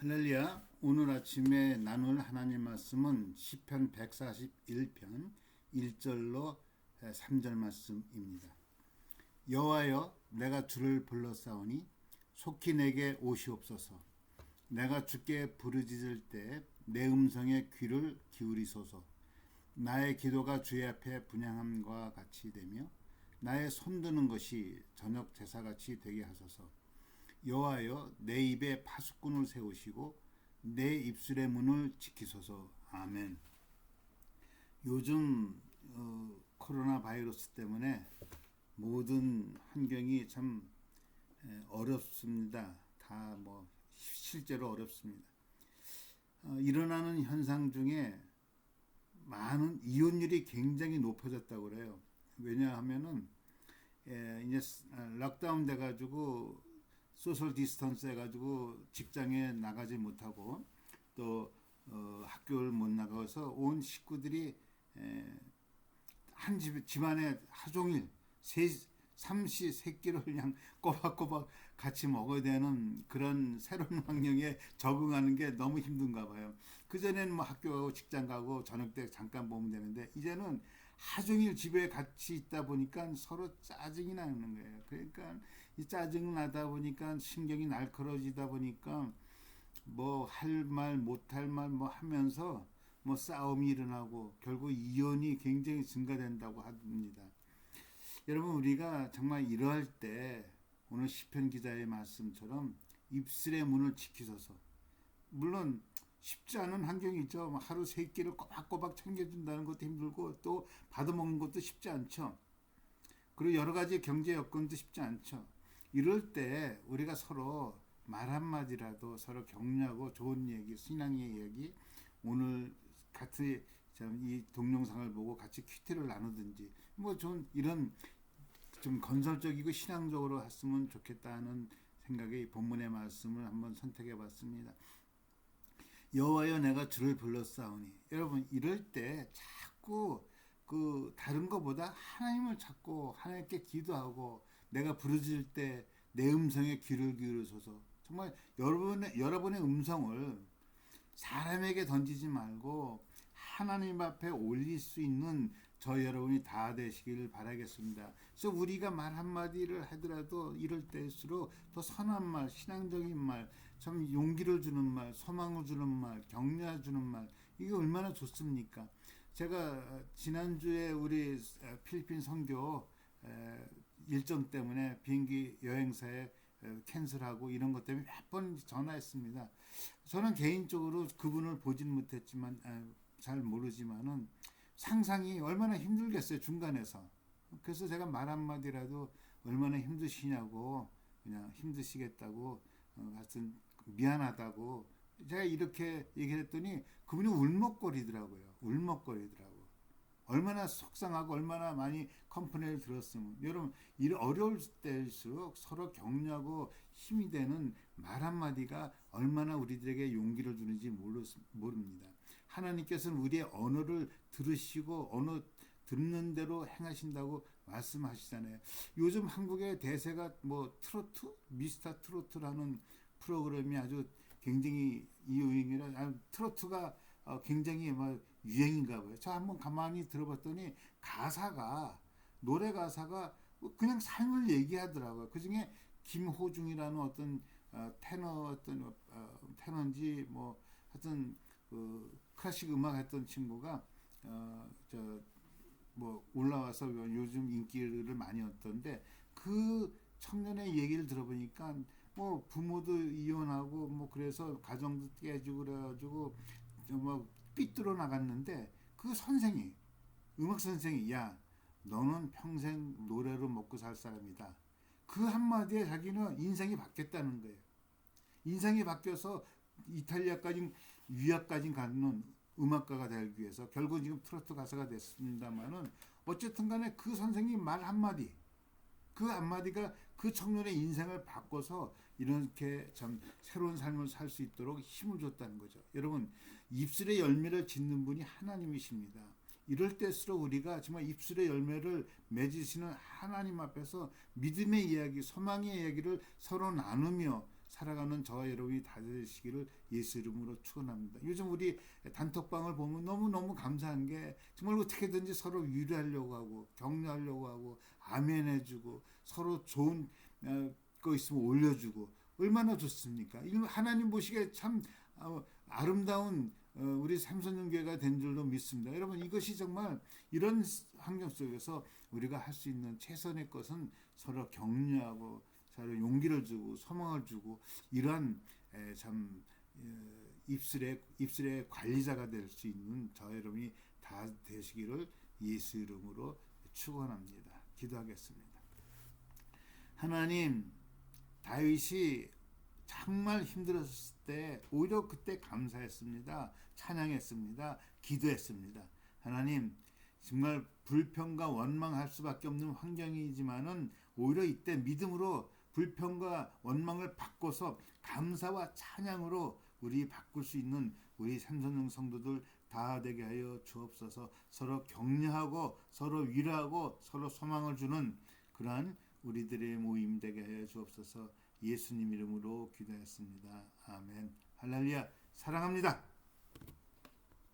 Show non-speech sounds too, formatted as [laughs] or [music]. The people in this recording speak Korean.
할렐루야. 오늘 아침에 나눌 하나님 말씀은 시편 141편 1절로 3절 말씀입니다. 여호와여 내가 주를 불러싸오니 속히 내게 오시옵소서. 내가 주께 부르짖을 때 내 음성에 귀를 기울이소서. 나의 기도가 주의 앞에 분양함과 같이 되며 나의 손드는 것이 저녁 제사같이 되게 하소서. 여호와여 내 입에 파수꾼을 세우시고 내 입술의 문을 지키소서. 아멘. 요즘 어, 코로나 바이러스 때문에 모든 환경이 참 에, 어렵습니다. 다 뭐 실제로 어렵습니다. 어, 일어나는 현상 중에 많은 이혼율이 굉장히 높아졌다고 그래요. 왜냐하면은 에, 이제 락다운 돼가지고 소셜 디스턴스 해가지고 직장에 나가지 못하고 또 어, 학교를 못 나가서 온 식구들이 에, 한 집, 집안에 하종일 세, 삼시 세끼를 그냥 [laughs] 꼬박꼬박 같이 먹어야 되는 그런 새로운 [laughs] 환경에 적응하는 게 너무 힘든가 봐요. 그전에는 뭐 학교 가고 직장 가고 저녁 때 잠깐 보면 되는데 이제는 하종일 집에 같이 있다 보니까 서로 짜증이 나는 거예요. 그러니까 이 짜증 나다 보니까 신경이 날카로워지다 보니까 뭐 할 말 못 할 말 뭐 하면서 뭐 싸움이 일어나고 결국 이혼이 굉장히 증가된다고 합니다. 여러분 우리가 정말 이러할 때 오늘 시편 기자의 말씀처럼 입술의 문을 지키소서. 물론 쉽지 않은 환경이죠. 뭐 하루 세 끼를 꼬박꼬박 챙겨준다는 것도 힘들고 또 받아먹는 것도 쉽지 않죠. 그리고 여러 가지 경제 여건도 쉽지 않죠. 이럴 때 우리가 서로 말 한마디라도 서로 격려하고 좋은 얘기, 신앙의 얘기, 오늘 같이 이 동영상을 보고 같이 퀴트를 나누든지 뭐 좀 이런 좀 건설적이고 신앙적으로 했으면 좋겠다는 생각에 본문의 말씀을 한번 선택해 봤습니다. 여호와여 내가 주를 불렀사오니 여러분 이럴 때 자꾸 그 다른 것보다 하나님을 찾고 하나님께 기도하고 내가 부르짖을 때 내 음성에 귀를 기울이소서 정말 여러분의 여러분의 음성을 사람에게 던지지 말고 하나님 앞에 올릴 수 있는 저 여러분이 다 되시기를 바라겠습니다. 그래서 우리가 말 한마디를 하더라도 이럴 때일수록 더 선한 말, 신앙적인 말, 참 용기를 주는 말, 소망을 주는 말, 격려 주는 말, 이게 얼마나 좋습니까? 제가 지난주에 우리 필리핀 선교 일정 때문에 비행기 여행사에 캔슬하고 이런 것 때문에 몇 번 전화했습니다. 저는 개인적으로 그분을 보진 못했지만 잘 모르지만은 상상이 얼마나 힘들겠어요 중간에서. 그래서 제가 말 한마디라도 얼마나 힘드시냐고 그냥 힘드시겠다고 어, 하여튼 미안하다고 제가 이렇게 얘기했더니 그분이 울먹거리더라고요. 울먹거리더라고. 얼마나 속상하고 얼마나 많이 컴플레인을 들었으면 여러분 이런 어려울 때일수록 서로 격려하고 힘이 되는 말 한마디가 얼마나 우리들에게 용기를 주는지 모릅니다. 하나님께서는 우리의 언어를 들으시고 언어 듣는 대로 행하신다고 말씀하시잖아요. 요즘 한국의 대세가 뭐 트로트, 미스터 트로트라는 프로그램이 아주 굉장히 유행이라 아, 트로트가 어, 굉장히 막 유행인가 봐요. 저 한번 가만히 들어봤더니 가사가 노래 가사가 그냥 삶을 얘기하더라고요. 그 중에 김호중이라는 어떤 어, 테너 어떤 어, 테너인지 뭐 하여튼 그 클래식 음악 했던 친구가 어저 뭐 올라와서 요즘 인기를 많이 얻던데 그 청년의 얘기를 들어보니까 뭐 부모도 이혼하고 뭐 그래서 가정도 깨지고 그래가지고 뭐 삐뚤어 나갔는데 그 선생이 음악 선생이 야 너는 평생 노래로 먹고 살 사람이다. 그 한마디에 자기는 인생이 바뀌었다는 거예요. 인생이 바뀌어서 이탈리아까지 유학까지 가는 음악가가 되기 위해서 결국 지금 트로트 가수가 됐습니다만은 어쨌든 간에 그 선생님 말 한마디 그 한마디가 그 청년의 인생을 바꿔서 이렇게 참 새로운 삶을 살 수 있도록 힘을 줬다는 거죠. 여러분 입술의 열매를 짓는 분이 하나님이십니다. 이럴 때일수록 우리가 정말 입술의 열매를 맺으시는 하나님 앞에서 믿음의 이야기, 소망의 이야기를 서로 나누며 살아가는 저와 여러분이 다 되시기를 예수 이름으로 축원합니다. 요즘 우리 단톡방을 보면 너무너무 감사한 게 정말 어떻게든지 서로 위로하려고 하고 격려하려고 하고 아멘 해 주고 서로 좋은 어, 거 있으면 올려주고 얼마나 좋습니까? 하나님 보시기에 참 어, 아름다운 어, 우리 삼선윤교회가 된 줄로 믿습니다. 여러분 이것이 정말 이런 환경 속에서 우리가 할 수 있는 최선의 것은 서로 격려하고 서로 용기를 주고 소망을 주고 이러한 에, 참 에, 입술의 입술의 관리자가 될 수 있는 저 여러분이 다 되시기를 예수 이름으로 축원합니다. 기도하겠습니다. 하나님 다윗이 정말 힘들었을 때 오히려 그때 감사했습니다. 찬양했습니다. 기도했습니다. 하나님 정말 불평과 원망할 수밖에 없는 환경이지만은 오히려 이때 믿음으로 불평과 원망을 바꿔서 감사와 찬양으로 우리 바꿀 수 있는 우리 삼선용 성도들 다 되게 하여 주옵소서 서로 격려하고 서로 위로하고 서로 소망을 주는 그러한 우리들의 모임 되게 하여 주옵소서 예수님 이름으로 기도했습니다. 아멘. 할렐루야. 사랑합니다.